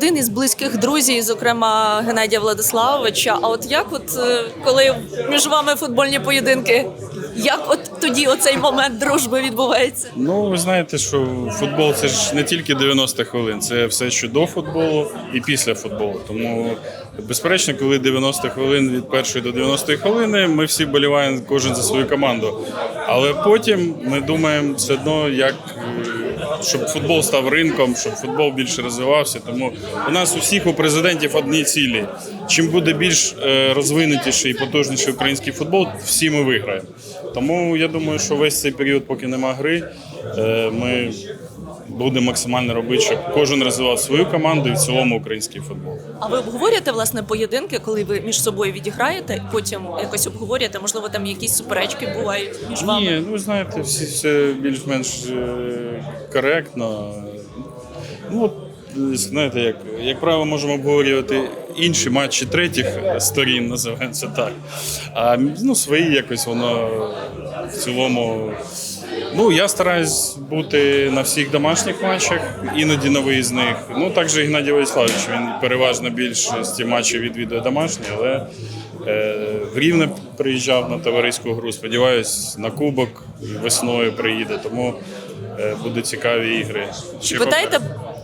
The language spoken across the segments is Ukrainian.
один із близьких друзів, зокрема Геннадія Владиславовича. А от як, от е, коли між вами футбольні поєдинки, як от тоді оцей момент дружби відбувається? Ну, ви знаєте, що футбол це ж не тільки 90 хвилин, це все, що до футболу і після футболу. Тому, безперечно, коли 90 хвилин від першої до 90 хвилини, ми всі боліваємо кожен за свою команду. Але потім ми думаємо все одно, як щоб футбол став ринком, щоб футбол більше розвивався. Тому у нас у всіх у президентів одні цілі. Чим буде більш е, розвинутіший і потужніший український футбол, всі ми виграємо. Тому я думаю, що весь цей період, поки нема гри, е, ми будемо максимально робити, щоб кожен розвивав свою команду і в цілому український футбол. А ви обговорюєте власне поєдинки, коли ви між собою відіграєте, потім якось обговорюєте? Можливо, там якісь суперечки бувають між вами? Ні, ну знаєте, всі все більш-менш е, коректно. Ну, от, знаєте, як, як правило, можемо обговорювати інші матчі третіх сторін, називаємо це так. А ну, свої якось воно в цілому. Ну, я стараюсь бути на всіх домашніх матчах, іноді на виїзних. Ну, також Геннадій Владиславович, він переважно більшості матчів відвідує домашні, але е, в Рівне приїжджав на товариську гру. Сподіваюсь, на кубок весною приїде, тому е, будуть цікаві ігри. Чи питаєте,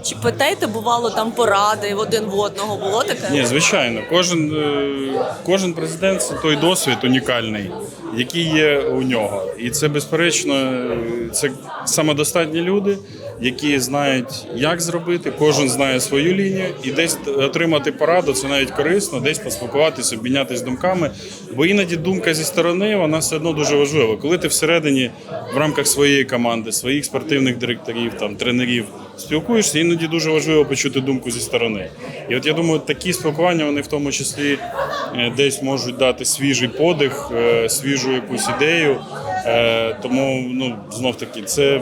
чи питаєте, бувало там поради один в одного? Було таке? Ні, звичайно, кожен, е, кожен президент це той досвід унікальний, який є у нього. І це безперечно, е, це самодостатні люди, які знають, як зробити. Кожен знає свою лінію, і десь отримати пораду це навіть корисно, десь поспілкуватися, обмінятися думками. Бо іноді думка зі сторони вона все одно дуже важлива. Коли ти всередині в рамках своєї команди, своїх спортивних директорів, там тренерів спілкуєшся, іноді дуже важливо почути думку зі сторони. І от я думаю, такі спілкування вони в тому числі е, десь можуть дати свіжий подих, е, свіжу якусь ідею. Е, Тому ну знов таки це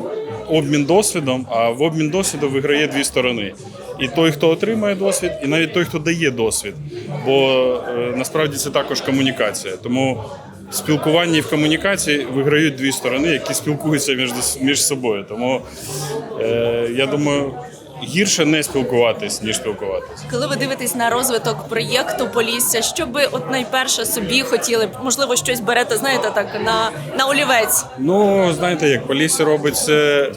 обмін досвідом. А в обмін досвіду виграє дві сторони. І той, хто отримає досвід, і навіть той, хто дає досвід. Бо е, насправді це також комунікація. Тому в спілкуванні і в комунікації виграють дві сторони, які спілкуються між, між собою. Тому е, я думаю, гірше не спілкуватись, ніж спілкуватись. Коли ви дивитесь на розвиток проєкту Полісся, що би от найперше собі хотіли, можливо, щось берете, знаєте, так на, на олівець. Ну, знаєте, як Полісся робить це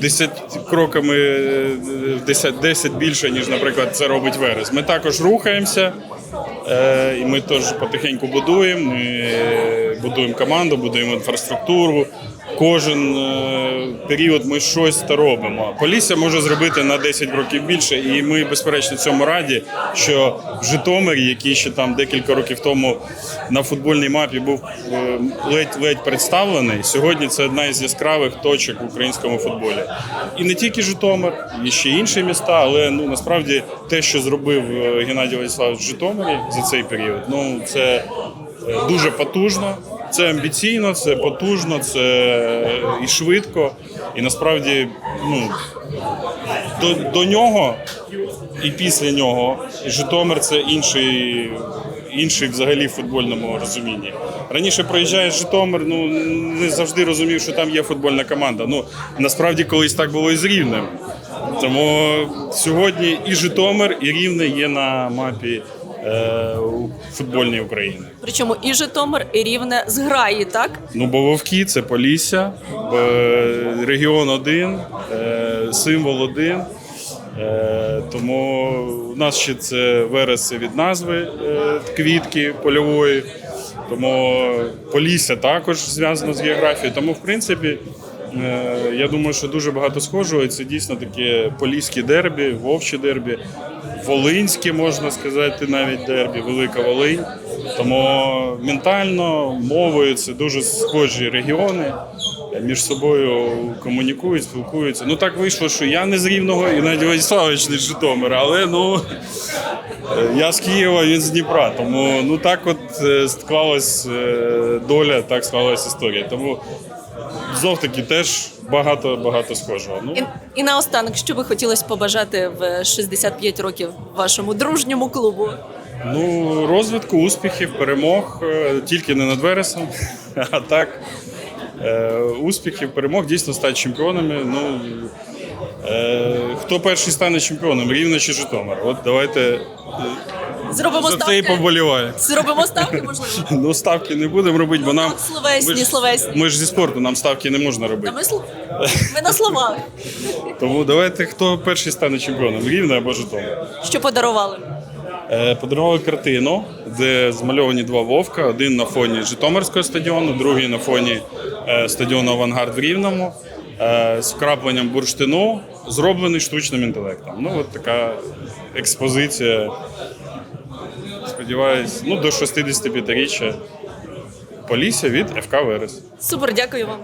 10 кроками е, в 10, 10 більше, ніж, наприклад, це робить Верес. Ми також рухаємося, е, і ми теж потихеньку будуємо. Е, будуємо команду, будуємо інфраструктуру. Кожен е, період ми щось та робимо. Полісся може зробити на 10 років більше, і ми безперечно цьому раді, що в Житомирі, який ще там декілька років тому на футбольній мапі був е, ледь-ледь представлений, сьогодні це одна із яскравих точок в українському футболі. І не тільки Житомир, і ще інші міста, але ну насправді те, що зробив е, Геннадій Владиславович в Житомирі за цей період, ну це дуже потужно. Це амбіційно, це потужно, це і швидко. І насправді, ну до, до нього і після нього Житомир це інший, інший взагалі в футбольному розумінні. Раніше проїжджаєш Житомир, ну не завжди розумів, що там є футбольна команда. Ну насправді колись так було і з Рівнем. Тому сьогодні і Житомир, і Рівне є на мапі е, у футбольній України. Причому і Житомир, і Рівне зграї, так? Ну, бо вовки це Полісся, е, регіон один, е, символ один. Е, Тому у нас ще це вереси від назви е, квітки польової. Тому Полісся також зв'язано з географією. Тому, в принципі, я думаю, що дуже багато схожого. І це дійсно таке поліське дербі, вовче дербі, волинське, можна сказати, навіть дербі, Велика Волинь. Тому ментально, мовою це дуже схожі регіони. Між собою комунікують, спілкуються. Ну так вийшло, що я не з Рівного і Надій Владиславович не з Житомира, але ну е, я з Києва, він з Дніпра. Тому ну так от е, склалась е, доля, так склалась історія. Тому знов таки теж багато багато схожого. Ну І, і наостанок, що би хотілося побажати в 65 років вашому дружньому клубу? Ну, розвитку, успіхів, перемог е, тільки не над Вересом, а так. е, Успіхів, перемог, дійсно стати чемпіонами. Ну, Е, хто перший стане чемпіоном? Рівно чи Житомир? От давайте е, Зробимо за це і ставки. поболіває. Зробимо ставки, можливо. Ну, ставки не будемо робити, бо Ну, нам. словесні, ми ж, словесні. Ми ж зі спорту, нам ставки не можна Та робити. ми, сл- ми на словах. Тому давайте хто перший стане чемпіоном? Рівне або Житомир. Що подарували? Е, Подарували картину, де змальовані два вовка: один на фоні Житомирського стадіону, другий на фоні е, стадіону Авангард в Рівному, е, з вкрапленням бурштину, зроблений штучним інтелектом. Ну, от така експозиція. Сподіваюсь, ну, до 65-річчя Полісся від ФК Верес. Супер, дякую вам.